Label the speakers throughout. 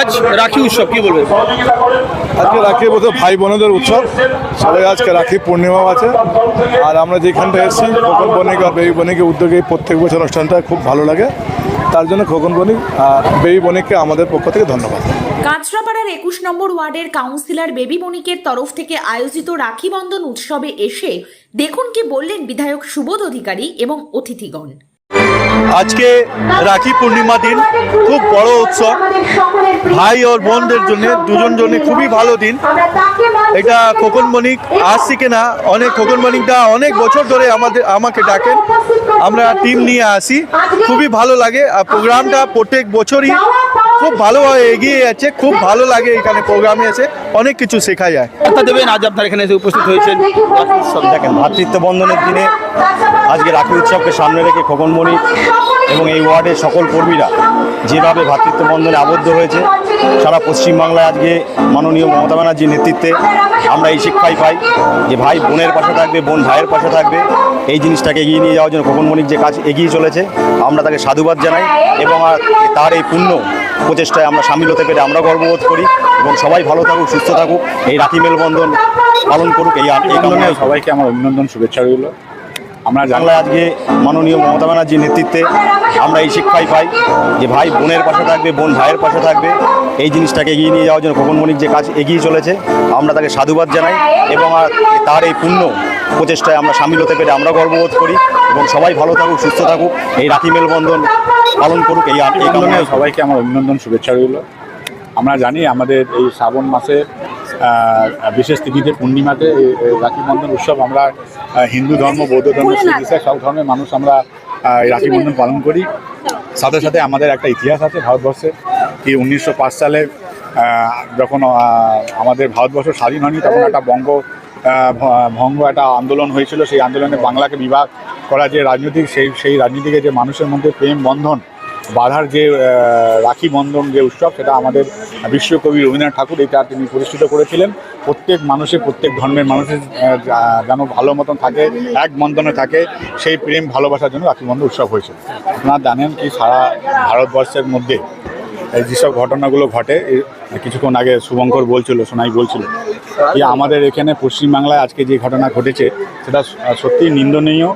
Speaker 1: আজ রাখি উৎসব কি বলবেন?
Speaker 2: আজকে রাখি বলতে ভাই বোনদের উৎসব। সবাই আজকে রাখি পূর্ণিমাও আছে। আর আমরা যেখানটা এসেছি খোকন বণিক আর বেবি বণিকের উদ্যোগে প্রত্যেক বছর অনুষ্ঠানটা খুব ভালো লাগে। তার জন্য খোকন বণিক আর বেবি বণিককে আমাদের পক্ষ থেকে ধন্যবাদ।
Speaker 3: কাঁচরাপাড়ার একুশ নম্বর ওয়ার্ডের কাউন্সিলর বেবি বণিকের তরফ থেকে আয়োজিত রাখি বন্ধন উৎসবে এসে দেখুন কি বললেন বিধায়ক সুবোধ অধিকারী এবং অতিথিগণ।
Speaker 4: আজকে রাখি পূর্ণিমা দিন খুব বড় উৎসব। ভাই ওর বোনদের জন্য দুজন জন্য খুবই ভালো দিন। এটা খোকন মণিক আজ থেকে না অনেক খোকন মণিকটা অনেক বছর ধরে আমাদের আমাকে ডাকেন। আমরা টিম নিয়ে আসি। খুবই ভালো লাগে। আর প্রোগ্রামটা প্রত্যেক বছরই খুব ভালোভাবে এগিয়ে যাচ্ছে। খুব ভালো লাগে এখানে প্রোগ্রামে এসে। অনেক কিছু শেখা যায়।
Speaker 1: দেবেন? আজ আপনার এখানে এসে উপস্থিত হয়েছেন।
Speaker 5: দেখেন ভ্রাতৃত্ব বন্ধনের দিনে আজকে রাখি উৎসবকে সামনে রেখে খোকনমণি এবং এই ওয়ার্ডের সকল কর্মীরা যেভাবে ভ্রাতৃত্ব বন্ধনে আবদ্ধ হয়েছে, সারা পশ্চিমবাংলায় আজকে মাননীয় মমতা ব্যানার্জির নেতৃত্বে আমরা এই শিক্ষাই পাই যে ভাই বোনের পাশে থাকবে, বোন ভাইয়ের পাশে থাকবে। এই জিনিসটাকে এগিয়ে নিয়ে যাওয়ার জন্য খোকনমণির যে কাজ এগিয়ে চলেছে, আমরা তাকে সাধুবাদ জানাই এবং তার এই পূর্ণ প্রচেষ্টায় আমরা সামিল হতে পেরে আমরা গর্ববোধ করি এবং সবাই ভালো থাকুক, সুস্থ থাকুক। এই রাখি মেলবন্ধন পালন করুক, এই কামনায়
Speaker 6: সবাইকে আমার অভিনন্দন, শুভেচ্ছা রইল। আমরা
Speaker 5: বাংলায় আজকে মাননীয় মমতা ব্যানার্জির নেতৃত্বে আমরা এই শিক্ষাই পাই যে ভাই বোনের পাশে থাকবে বোন ভাইয়ের পাশে থাকবে। এই জিনিসটাকে এগিয়ে নিয়ে যাওয়ার জন্য খোকনমণির যে কাজ এগিয়ে চলেছে আমরা তাকে সাধুবাদ জানাই এবং তার এই পূর্ণ প্রচেষ্টায় আমরা সামিল হতে পেরে আমরা গর্ববোধ করি এবং সবাই ভালো থাকুক সুস্থ থাকুক। এই রাখি মেলবন্ধন পালন করুক এই কামনায়
Speaker 6: সবাইকে আমার অভিনন্দন শুভেচ্ছা রইল। আমরা জানি আমাদের এই শ্রাবণ মাসে বিশেষ তিথিতে পূর্ণিমাতে রাখি বন্ধন উৎসব আমরা হিন্দু ধর্ম বৌদ্ধ ধর্ম শিখ সব ধর্মের মানুষ আমরা রাখি বন্ধন পালন করি। সাথে সাথে আমাদের একটা ইতিহাস আছে ভারতবর্ষে কি উনিশশো পাঁচ সালে যখন আমাদের ভারতবর্ষ স্বাধীন হয়নি তখন একটা বঙ্গ ভঙ্গ একটা আন্দোলন হয়েছিল। সেই আন্দোলনে বাংলাকে বিভাগ করা যে রাজনীতি সেই সেই রাজনীতিকে যে মানুষের মধ্যে প্রেম বন্ধন বাধার যে রাখি বন্ধন যে উৎসব, সেটা আমাদের বিশ্বকবি রবীন্দ্রনাথ ঠাকুর এটা তিনি প্রতিষ্ঠিত করেছিলেন। প্রত্যেক মানুষের প্রত্যেক ধর্মের মানুষের যেন ভালো মতন থাকে, এক বন্ধনে থাকে, সেই প্রেম, ভালোবাসার জন্য রাখি বন্ধন উৎসব হয়েছে। আপনারা জানেন কি সারা ভারতবর্ষের মধ্যে এই যেসব ঘটনাগুলো ঘটে কিছুক্ষণ আগে শুভঙ্কর বলছিল, সোনাই বলছিল যে, আমাদের এখানে পশ্চিমবাংলায় আজকে যে ঘটনা ঘটেছে, সেটা সত্যি নিন্দনীয়।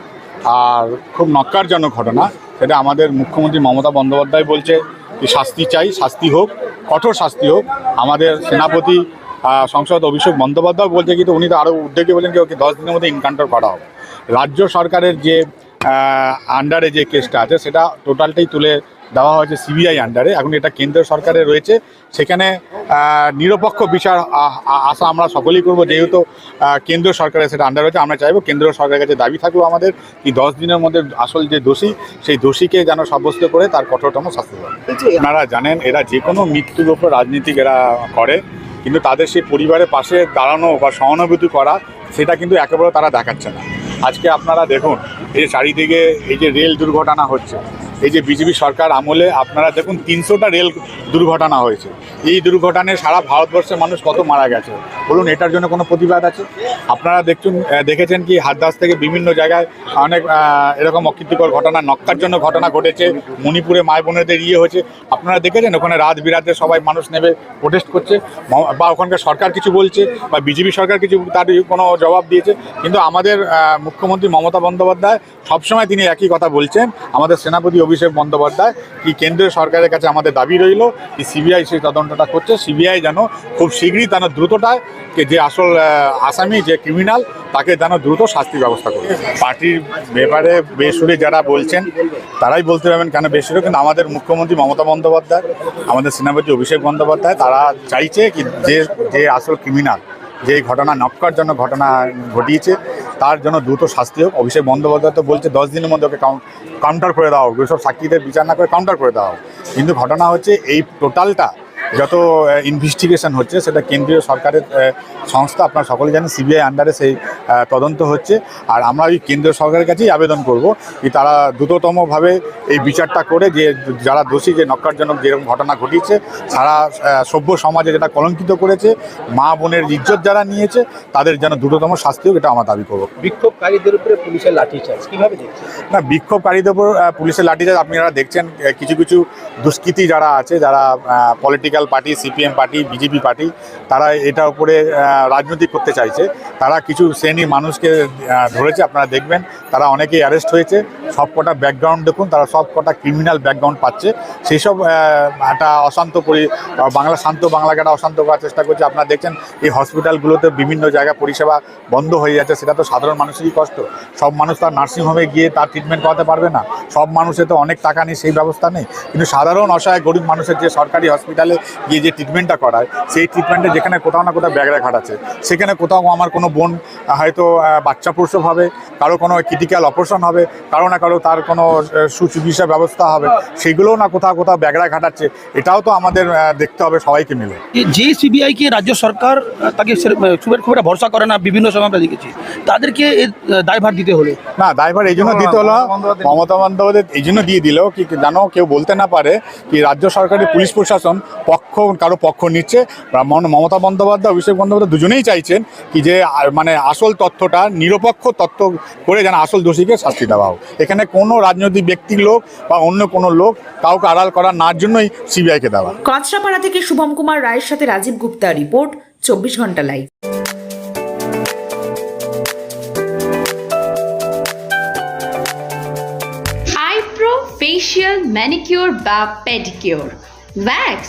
Speaker 6: আর খুব নক্কারজনক ঘটনা। সেটা আমাদের মুখ্যমন্ত্রী মমতা বন্দ্যোপাধ্যায় বলছে যে শাস্তি চাই, শাস্তি হোক, কঠোর শাস্তি হোক। আমাদের সেনাপতি সংসদ অভিষেক বন্দ্যোপাধ্যায় বলছে কিন্তু উনি তো আরও উদ্যোগে বলেন যে ওকে দশ দিনের মধ্যে ইনকাউন্টার করা হবে। রাজ্য সরকারের যে আন্ডারে যে কেসটা আছে, সেটা টোটালটাই তুলে দেওয়া হয়েছে সিবিআই আন্ডারে। এখন এটা কেন্দ্র সরকারে রয়েছে। সেখানে নিরপেক্ষ বিচার আশা আমরা সকলেই করব। যেহেতু কেন্দ্র সরকারের সেটা আন্ডার রয়েছে আমরা চাইব কেন্দ্র সরকারের কাছে দাবি থাকল আমাদের কি দশ দিনের মধ্যে আসল যে দোষী সেই দোষীকে যেন সাব্যস্ত করে তার কঠোরতম শাস্তি দেওয়া আপনারা জানেন এরা যে কোনো মৃত্যুর উপর রাজনীতিক এরা করে কিন্তু তাদের সেই পরিবারের পাশে দাঁড়ানো বা সহানুভূতি করা সেটা কিন্তু একেবারে তারা দেখাচ্ছে না। আজকে আপনারা দেখুন এই যে চারিদিকে এই যে রেল দুর্ঘটনা হচ্ছে এই যে বিজেপি সরকার আমলে আপনারা দেখুন তিনশোটা রেল দুর্ঘটনা হয়েছে। এই দুর্ঘটনায় সারা ভারতবর্ষের মানুষ কত মারা গেছে? বলুন, এটার জন্য কোনো প্রতিবাদ আছে? আপনারা দেখছেন দেখেছেন কি হাতদাস থেকে বিভিন্ন জায়গায় অনেক এরকম অকৃতিকর ঘটনা, নক্কার জন্য ঘটনা ঘটেছে, মণিপুরে মায় বোনেদের ইয়ে হয়েছে। আপনারা দেখেছেন ওখানে রাত বিরাতে সবাই মানুষ নেবে প্রোটেস্ট করছে? বা ওখানকার সরকার কিছু বলছে, বা বিজেপি সরকার কিছু তার কোনো জবাব দিয়েছে? কিন্তু আমাদের মুখ্যমন্ত্রী মমতা বন্দ্যোপাধ্যায় সবসময় তিনি একই কথা বলছেন। আমাদের সেনাপতি অভিষেক বন্দ্যোপাধ্যায়, কি কেন্দ্রীয় সরকারের কাছে আমাদের দাবি রইল, কি সিবিআই সেই তদন্তটা করছে, সিবিআই যেন খুব শীঘ্রই যেন দ্রুতটায় যে আসল আসামি, যে ক্রিমিনাল তাকে যেন দ্রুত শাস্তি ব্যবস্থা করে। পার্টির ব্যাপারে বেসুরে যারা বলছেন, তারাই বলতে পারবেন কেন বেসুরে, কিন্তু আমাদের মুখ্যমন্ত্রী মমতা বন্দ্যোপাধ্যায়, আমাদের সেনাপতি অভিষেক বন্দ্যোপাধ্যায়, তারা চাইছে কি যে যে আসল ক্রিমিনাল যে ঘটনা নক্কার জন্য ঘটনা ঘটিয়েছে তার জন্য দ্রুত শাস্তি হোক। অভিষেক বন্দ্যোপাধ্যায় তো বলছে, দশ দিনের মধ্যে ওকে কাউন্টার করে দেওয়া হোক। সব সাক্ষীদের বিচার না করে কাউন্টার করে দেওয়া হোক। কিন্তু ঘটনা হচ্ছে, এই টোটালটা যত ইনভেস্টিগেশন হচ্ছে সেটা কেন্দ্রীয় সরকারের সংস্থা আপনারা সকলে জানেন সিবিআই আন্ডারে সেই তদন্ত হচ্ছে। আর আমরা ওই কেন্দ্রীয় সরকারের কাছেই আবেদন করব কি তারা দ্রুততমভাবে এই বিচারটা করে যে যারা দোষী যে নক্কারজনক যেরকম ঘটনা ঘটিয়েছে সারা সভ্য সমাজে যেটা কলঙ্কিত করেছে মা বোনের ইজ্জত যারা নিয়েছে তাদের যেন দ্রুততম শাস্তি হোক এটা আমার দাবি করব।
Speaker 1: বিক্ষোভকারীদের উপরে পুলিশের লাঠিচার্জ কীভাবে দেখছেন?
Speaker 6: না বিক্ষোভকারীদের উপর পুলিশের লাঠিচার্জ আপনারা দেখছেন কিছু কিছু দুষ্কৃতী যারা আছে যারা political party CPM party BJP party তারা এটার উপরে আহ, রাজনীতি করতে চাইছে। তারা কিছু শ্রেণি মানুষকে ধরেছে আপনারা দেখবেন তারা অনেকেই অ্যারেস্ট হয়েছে। সব কটা ব্যাকগ্রাউন্ড দেখুন তারা সব কটা ক্রিমিনাল ব্যাকগ্রাউন্ড পাচ্ছে। সেই সব একটা অশান্ত পরি বাংলা শান্ত বাংলাকে একটা অশান্ত করার চেষ্টা করছে। আপনারা দেখছেন এই হসপিটালগুলোতে বিভিন্ন জায়গায় পরিষেবা বন্ধ হয়ে যাচ্ছে। সেটা তো সাধারণ মানুষেরই কষ্ট। সব মানুষ তার নার্সিংহোমে গিয়ে তার ট্রিটমেন্ট করাতে পারবে না। সব মানুষের তো অনেক টাকা নেই সেই ব্যবস্থা নেই। কিন্তু সাধারণ অসহায় গরিব মানুষের যে সরকারি হসপিটালে গিয়ে যে ট্রিটমেন্টটা করায় সেই ট্রিটমেন্টে যেখানে কোথাও না কোথাও ব্যাগরা ঘাটাচ্ছে সেখানে কোথাও আমার কোনো বোন হয়তো বাচ্চা প্রসব হবে কারও কোনো ক্রিটিক্যাল অপারেশন হবে কারও না কারও তার কোনো সুচিকিৎসা ব্যবস্থা হবে সেগুলোও না কোথাও কোথাও ব্যাগরা ঘাটাচ্ছে এটাও তো আমাদের দেখতে হবে সবাইকে মিলে।
Speaker 1: যে সিবিআইকে রাজ্য সরকার তাকে খুব খুব একটা ভরসা করে না বিভিন্ন সময় আমরা দেখেছি তাদেরকে দায়ভার দিতে হলো।
Speaker 6: না দায়ভার এই জন্য দিতে হলো মমতা বন্দ্যোপাধ্যায় এই জন্য দিয়ে দিল কি কি জানো কেউ বলতে না পারে কি রাজ্য সরকারের পুলিশ প্রশাসন পক্ষ কারও পক্ষ নিচ্ছে। মম- মমতা বন্দ্যোপাধ্যায় অভিষেক বন্দ্যোপাধ্যায় দুজনেই চাইছেন কি যে মানে আসল তথ্যটা নিরপেক্ষ তথ্য করে যেন আসল দোষীকে শাস্তি দেওয়া হোক। এখানে কোনো রাজনৈতিক ব্যক্তির লোক বা অন্য কোনো লোক কাউকে আড়াল করার নার জন্যই সিবিআইকে দেওয়া।
Speaker 3: কাঁচরাপাড়া থেকে শুভম কুমার রায়ের সাথে রাজীব গুপ্তা রিপোর্ট চব্বিশ ঘণ্টা লাইভ।
Speaker 7: ফেশিয়াল ম্যানিকিউর বা pedicure wax